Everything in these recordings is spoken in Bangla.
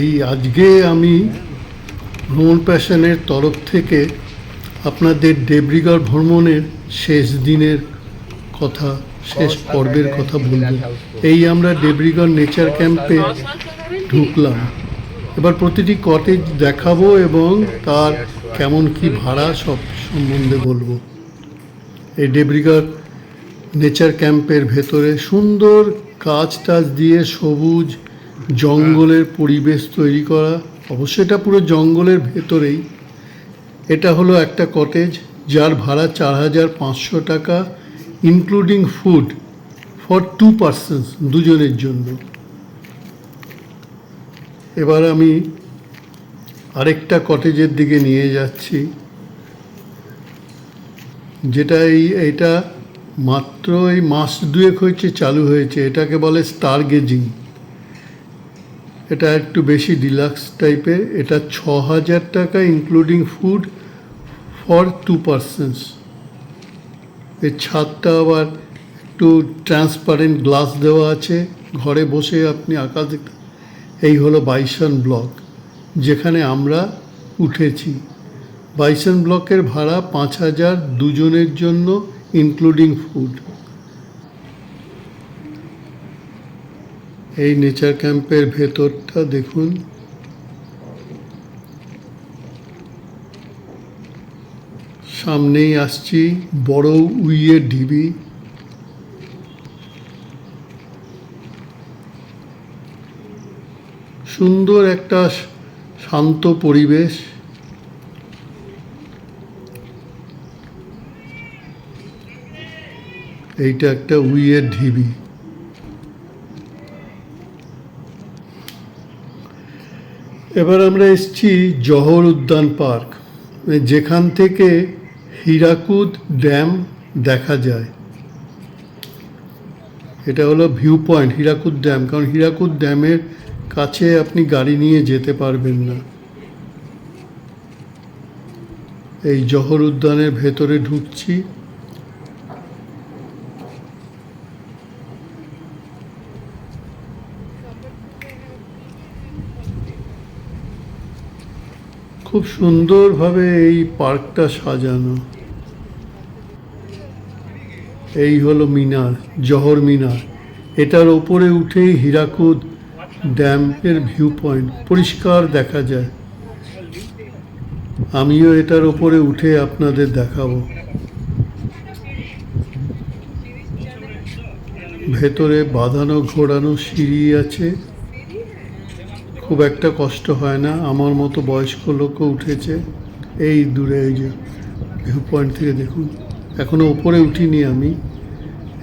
এই আজকে আমি ভ্রমণ প্যাশনের তরফ থেকে আপনাদের দেবরিগড় ভ্রমণের শেষ দিনের কথা, শেষ পর্বের কথা বলব। এই আমরা দেবরিগড় নেচার ক্যাম্পে ঢুকলাম। এবার প্রতিটি কটেজ দেখাবো এবং তার কেমন কি ভাড়া সব সম্বন্ধে বলব। এই ডেবরিগড় নেচার ক্যাম্পের ভেতরে সুন্দর গাছ টাছ দিয়ে সবুজ জঙ্গলের পরিবেশ তৈরি করা। অবশ্য এটা পুরো জঙ্গলের ভেতরেই। এটা হলো একটা কটেজ যার ভাড়া চার হাজার পাঁচশো টাকা including food for two persons দুজনের জন্য। এবার আমি আরেকটা কটেজের দিকে নিয়ে যাচ্ছি। যেটা এই এটা মাত্র এই মাস দুয়েক হয়েছে, চালু হয়েছে। এটাকে বলে স্টার গেজিং এটা একটু বেশি ডিলাক্স টাইপের এটা ছ হাজার টাকা including food for two persons এর ছাদটা আবার একটু ট্রান্সপারেন্ট গ্লাস দেওয়া আছে। ঘরে বসে আপনি আঁকা দেখতে এই হলো বাইসন ব্লক, যেখানে আমরা উঠেছি। বাইসন ব্লকের ভাড়া পাঁচ হাজার দুজনের জন্য ইনক্লুডিং ফুড এই নেচার ক্যাম্পের ভেতরটা দেখুন। সামনেই আসছি বড় উইয়ের ঢিবি। সুন্দর একটা শান্ত পরিবেশ। এইটা একটা উইয়ের ঢিবি। এবার আমরা এসছি জহর উদ্যান পার্ক মানে যেখান থেকে হীরাকুদ ড্যাম দেখা যায়। এটা হলো ভিউ পয়েন্ট, হীরাকুদ ড্যাম, কারণ হীরাকুদ ড্যামের কাছে আপনি গাড়ি নিয়ে যেতে পারবেন না। এই জহর উদ্যানের ভেতরে ঢুকছি। খুব সুন্দরভাবে এই পার্কটা সাজানো। এই হলো মিনার, জহর মিনার। এটার ওপরে উঠেই হীরাকুদ ড্যামের ভিউ পয়েন্ট পরিষ্কার দেখা যায়। আমিও এটার ওপরে উঠে আপনাদের দেখাবো। ভেতরে বাঁধানো ঘোরানো সিঁড়ি আছে। খুব একটা কষ্ট হয় না। আমার মতো বয়স্ক লোকও উঠেছে। এই দূরে এই যে ভিউ পয়েন্ট থেকে দেখুন। এখনও ওপরে উঠিনি আমি।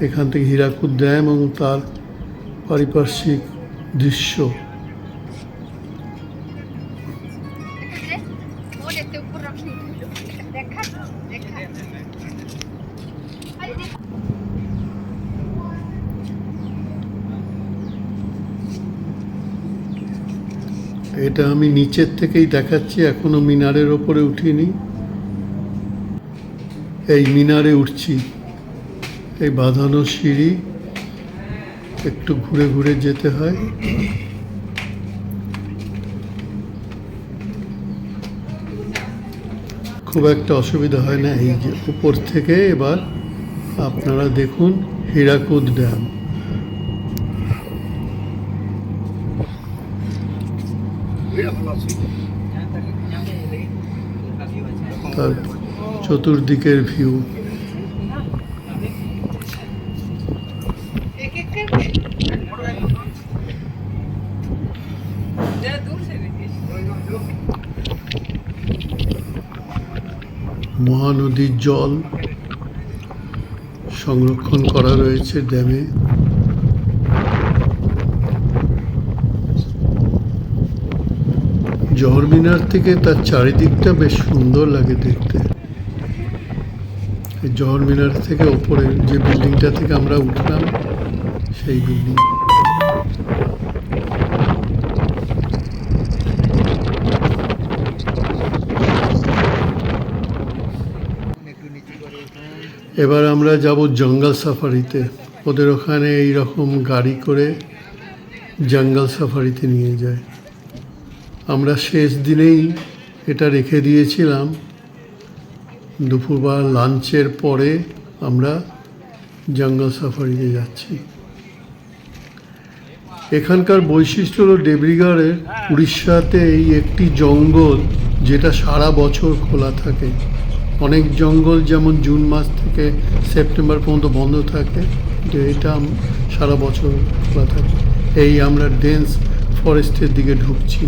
এখান থেকে হীরাকুদ ড্যাম এবং তার পারিপার্শ্বিক দৃশ্য। এটা আমি নিচের থেকেই দেখাচ্ছি, এখনও মিনারের ওপরে উঠিনি। এই মিনারে উঠছি। এই বাঁধানো সিঁড়ি, একটু ঘুরে ঘুরে যেতে হয়। খুব একটা অসুবিধা হয় না, এই যে উপর থেকে এবার আপনারা দেখুন হীরাকুদ ড্যাম। তার চতুর্দিকের ভিউ মহানদীর জল সংরক্ষণ করা রয়েছে ড্যামে জহর মিনার থেকে তার চারিদিকটা বেশ সুন্দর লাগে দেখতে। জহর মিনার থেকে ওপরে যে বিল্ডিংটা থেকে আমরা উঠলাম, সেই বিল্ডিং। এবার আমরা যাব জঙ্গল সাফারিতে। ওদের ওখানে এইরকম গাড়ি করে জঙ্গল সাফারিতে নিয়ে যায়। আমরা শেষ দিনেই এটা রেখে দিয়েছিলাম। দুপুরবার লাঞ্চের পরে আমরা জঙ্গল সাফারিতে যাচ্ছি। এখানকার বৈশিষ্ট্য হলো ডেবরিগড়ের উড়িষ্যাতে এই একটি জঙ্গল যেটা সারা বছর খোলা থাকে। অনেক জঙ্গল যেমন জুন মাস থেকে সেপ্টেম্বর পর্যন্ত বন্ধ থাকে, কিন্তু এটা সারা বছর খোলা থাকে। এই আমরা ডেন্স ফরেস্টের দিকে ঢুকছি।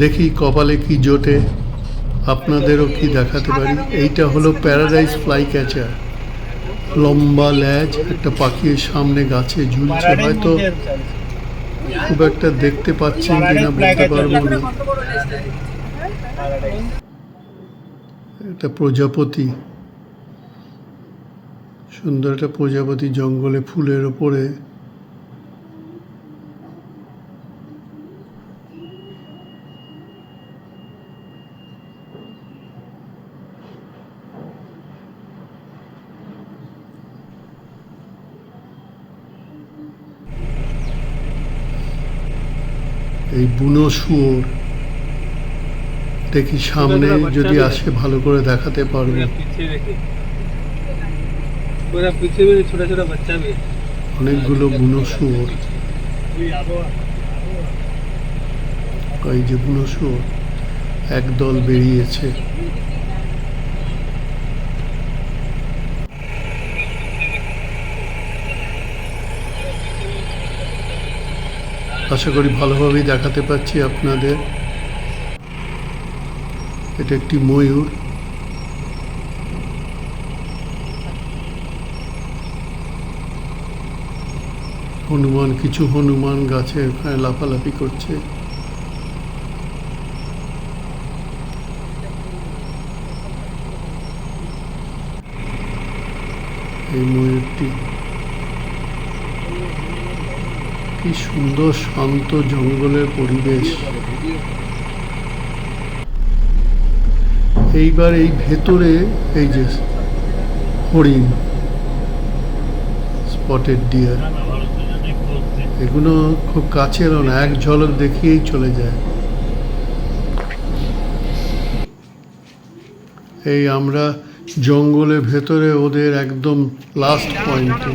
দেখি কপালে কি জোটে আপনাদেরও কি দেখাতে পারি? এইটা হলো প্যারাডাইস ফ্লাই ক্যাচার লম্বা ল্যাজ একটা পাখির সামনে গাছে ঝুলছে। হয়তো খুব একটা দেখতে পাচ্ছেন কিনা বলতে পারব না? একটা প্রজাপতি। সুন্দর একটা প্রজাপতি জঙ্গলে ফুলের ওপরে এই বুনো শুয়োর দেখি সামনে যদি আসে ভালো করে দেখাতে পারবে অনেকগুলো বুনো শুয়োর। এই যে বুনো শুয়োর একদল বেরিয়েছে। আশা করি ভালোভাবেই দেখাতে পাচ্ছি আপনাদের। এটা একটি ময়ূর। হনুমান, কিছু হনুমান গাছে ওখানে লাফালাফি করছে। এই ময়ূরটি কি সুন্দর শান্ত জঙ্গলের পরিবেশ। এইবার এই ভেতরে এই যে হরিণ স্পটেড ডিয়ার এগুলো খুব কাছেরও না, এক ঝলক দেখিয়েই চলে যায়। এই আমরা জঙ্গলের ভেতরে ওদের একদম লাস্ট পয়েন্টে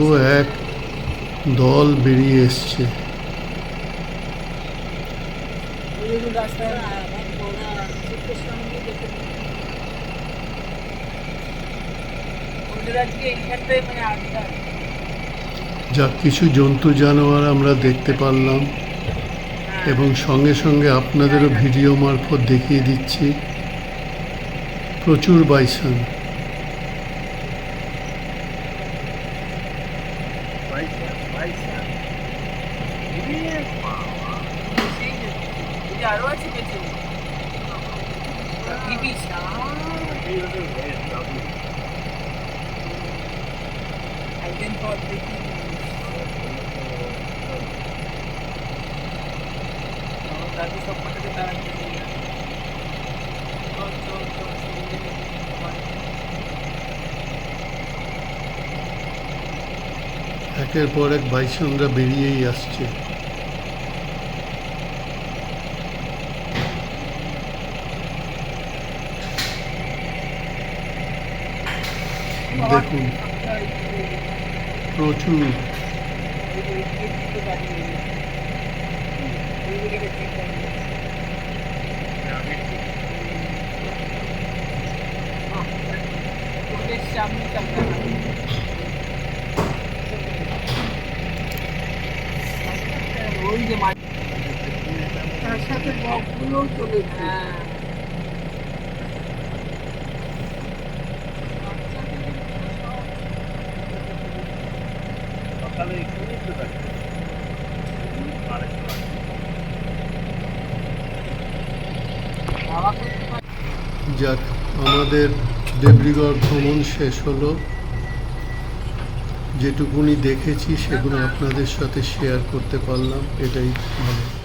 ও এক দল বেরিয়ে এসছে। যা কিছু জন্তু জানোয়ার আমরা দেখতে পারলাম এবং সঙ্গে সঙ্গে আপনাদেরও ভিডিও মারফত দেখিয়ে দিচ্ছি। প্রচুর বাইসন। এই যে আরও আছে পেছনে কি বিশাল একদিন পর দেখি আমার দাদু সব কটাকে তাড়াতে নিয়ে গেছে। চল, চল, চল, সঙ্গে নে। একের পর এক বাইসনরা বেরিয়েই আসছে। দেখুন প্রচুর। সামনে চলবে ওই দিকে তার সাথে বকগুলোও চলেছে হ্যাঁ। সকালে এখানেই তো থাকে। যাক আমাদের দেবরিগড় ভ্রমণ শেষ হলো। যেটুকুনি দেখেছি সেগুলো আপনাদের সাথে শেয়ার করতে পারলাম এটাই ভালো।